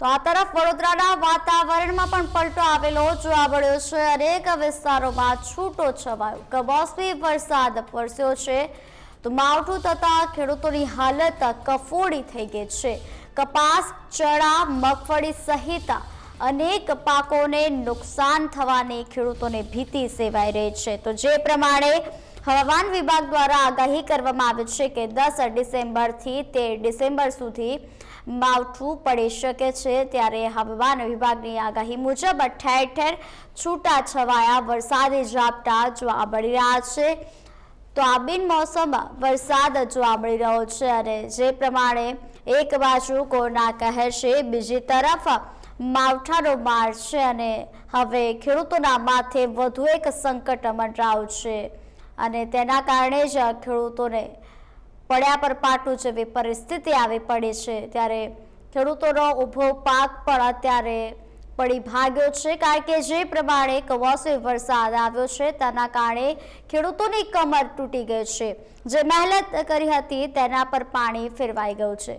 તો આ તરફ વડોદરાના વાતાવરણમાં પણ પલટો આવેલો જોવા મળ્યો છે. અનેક વિસ્તારોમાં છૂટો છવાયો. કમોસમી વરસાદ વરસ્યો છે. તો માવઠું થતાં ખેડૂતોની હાલત કફોડી થઈ ગઈ છે. કપાસ, ચણા, મગફળી સહિત અનેક પાકોને નુકસાન થવાની ખેડૂતોને ભીતિ સેવાઈ રહી છે. તો જે પ્રમાણે હવામાન વિભાગ દ્વારા આગાહી કરવામાં આવી છે કે દસ ડિસેમ્બરથી તેર ડિસેમ્બર સુધી માવઠું પડી શકે છે. ત્યારે હવામાન વિભાગની આગાહી મુજબ ઠેર ઠેર છૂટા છવાયા વરસાદી ઝાપટા જોવા મળી રહ્યા છે. તો આ બિનમોસમ વરસાદ જોવા મળી રહ્યો છે અને જે પ્રમાણે એક બાજુ કોરોના કહે છે, બીજી તરફ માવઠાનો માર છે અને હવે ખેડૂતોના માથે વધુ એક સંકટ મંડરાવ છે. અને તેના કારણે જ ખેડૂતોને પડ્યા પર પાટું જેવી પરિસ્થિતિ આવી પડી છે. ત્યારે ખેડૂતોનો ઊભો પાક પણ અત્યારે પડી ભાગ્યો છે, કારણ કે જે પ્રમાણે કમોસમી વરસાદ આવ્યો છે, તેના કારણે ખેડૂતોની કમર તૂટી ગઈ છે. જે મહેનત કરી હતી, તેના પર પાણી ફેરવાઈ ગયું છે.